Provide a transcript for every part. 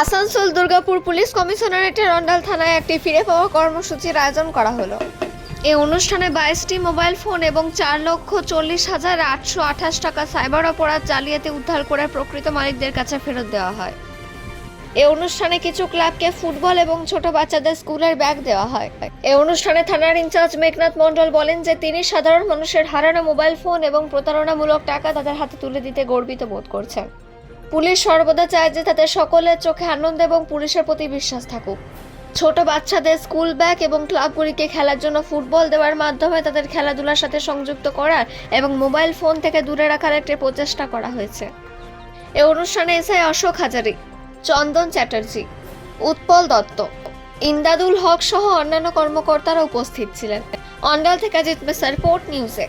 Asansol Durgapur police কমিশনারেটের অন্ডাল থানায় একটি ফিরে পাওয়া কর্মসূচির আয়োজন করা হলো। এই অনুষ্ঠানে বাইশটি মোবাইল ফোন এবং চার লক্ষ চল্লিশ হাজার আটশো আঠাশ টাকা সাইবার অপরাধ জালিয়াতি উদ্ধার করে প্রকৃত মালিকদের কাছে ফেরত দেওয়া হয়। এই অনুষ্ঠানে কিছু ক্লাবকে ফুটবল এবং ছোট বাচ্চাদের স্কুলের ব্যাগ দেওয়া হয়। এই অনুষ্ঠানে থানার ইনচার্জ মেঘনাথ মণ্ডল বলেন যে তিনি সাধারণ মানুষের হারানো মোবাইল ফোন এবং প্রতারণামূলক টাকা তাদের হাতে তুলে দিতে গর্বিত বোধ করছেন। পুলিশ সর্বদা চায় যে তাদের সকলের চোখে আনন্দ এবং পুলিশের প্রতি বিশ্বাস থাকুক। ছোট বাচ্চাদের স্কুল ব্যাগ এবং ক্লাবগুলিকে খেলার জন্য ফুটবল দেওয়ার মাধ্যমে তাদের খেলাধুলার সাথে সংযুক্ত করার এবং মোবাইল ফোন থেকে দূরে রাখার একটি প্রচেষ্টা করা হয়েছে। এই অনুষ্ঠানে এসআই অশোক হাজারি, চন্দন চ্যাটার্জি, উৎপল দত্ত ইন্দাদুল হক সহ অন্যান্য কর্মকর্তারা উপস্থিত ছিলেন। অন্ডাল থেকে জিতবে রিপোর্ট নিউজে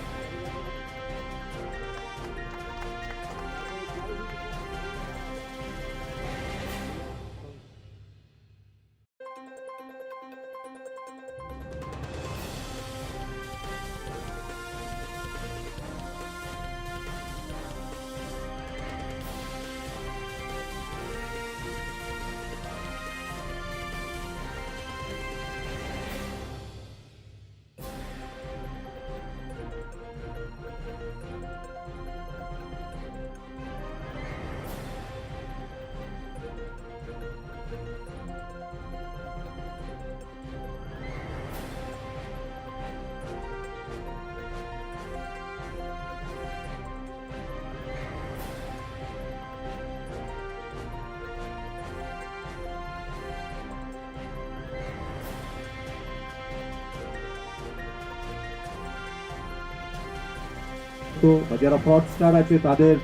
তো যারা ফ্রডস্টার আছে, তাদের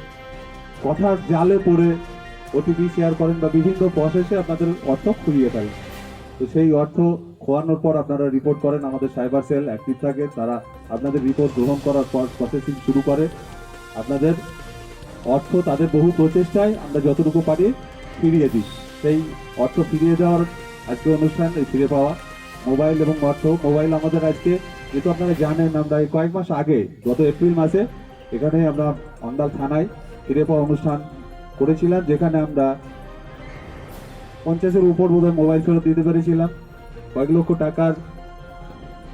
কথার জালে পড়ে ওটিপি শেয়ার করেন বা বিভিন্ন প্রসেসে আপনাদের অর্থ খুঁজিয়ে ফেলেন। তো সেই অর্থ খোয়ানোর পর আপনারা রিপোর্ট করেন আমাদের সাইবার সেল অ্যাক্টিভ থাকে। তারা আপনাদের রিপোর্ট গ্রহণ করার পর প্রসেসিং শুরু করে। আপনাদের অর্থ তাদের বহু প্রচেষ্টায় আমরা যতটুকু পারি ফিরিয়ে দিই। সেই অর্থ ফিরিয়ে দেওয়ার আজকে অনুষ্ঠান ফিরে পাওয়া। মোবাইল এবং অর্থ। মোবাইল আমাদের আজকে, যেহেতু আপনারা জানেন আমরা এই কয়েক মাস আগে, গত এপ্রিল মাসে এখানে আমরা অন্ডাল থানায় ফিরে পাওয়া অনুষ্ঠান করেছিলাম, যেখানে আমরা পঞ্চাশের উপর বোধহয় মোবাইল ফেরত দিতে পেরেছিলাম। কয়েক লক্ষ টাকার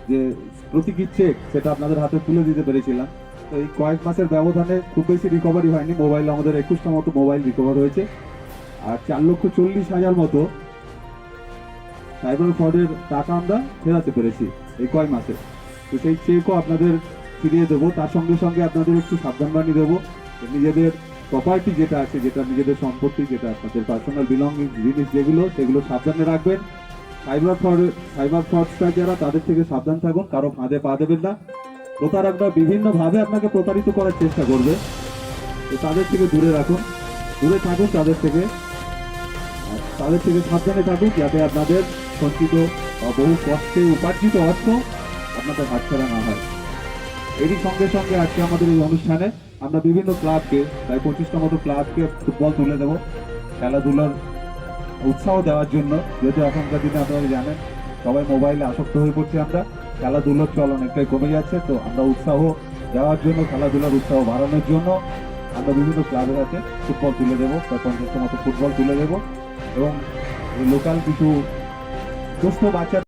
যে প্রতীকী চেক সেটা আপনাদের হাতে তুলে দিতে পেরেছিলাম। তো এই কয়েক মাসের ব্যবধানে খুব বেশি রিকভারি হয়নি। মোবাইল আমাদের একুশটা মতো মোবাইল রিকভার হয়েছে। আর চার লক্ষ চল্লিশ হাজার মতো সাইবার ফ্রডের টাকা আমরা ফেরাতে পেরেছি এই কয়েক মাসে। তো সেই চেকও আপনাদের ফিরিয়ে দেবো। তার সঙ্গে সঙ্গে আপনাদের একটু সাবধানবাণী দেবো নিজেদের প্রপার্টি যেটা আছে, যেটা নিজেদের সম্পত্তি, যেটা আপনাদের পার্সোনাল বিলঙ্গিং জিনিস যেগুলো, সেগুলো সাবধানে রাখবেন। সাইবার ফ্রড সাইবার ফ্রডস্টার যারা, তাদের থেকে সাবধান থাকুন, কারও ফাঁদে পা দেবেন না। প্রতারকরা বিভিন্নভাবে আপনাকে প্রতারিত করার চেষ্টা করবে। তো তাদের থেকে দূরে রাখুন। দূরে থাকুন তাদের থেকে। তাদের থেকে সাবধানে থাকুন যাতে আপনাদের সঞ্চিত বহু কষ্টে উপার্জিত অর্থ আপনাদের হাতছাড়া না হয়। এরই সঙ্গে সঙ্গে আজকে আমাদের এই অনুষ্ঠানে আমরা বিভিন্ন ক্লাবকে, প্রায় পঁচিশটা মতো ক্লাবকে ফুটবল তুলে দেবো। খেলাধুলার উৎসাহ দেওয়ার জন্য যেহেতু এখনকার দিনে আপনারা জানেন, সবাই মোবাইলে আসক্ত হয়ে পড়ছি আমরা। খেলাধুলোর চল অনেকটাই কমে যাচ্ছে, তো আমরা উৎসাহ দেওয়ার জন্য, খেলাধুলার উৎসাহ বাড়ানোর জন্য আমরা বিভিন্ন ক্লাবের কাছে ফুটবল তুলে দেবো, প্রায় পঞ্চাশটা মতো ফুটবল তুলে দেবো। এবং লোকাল কিছু সুস্থ বাচ্চা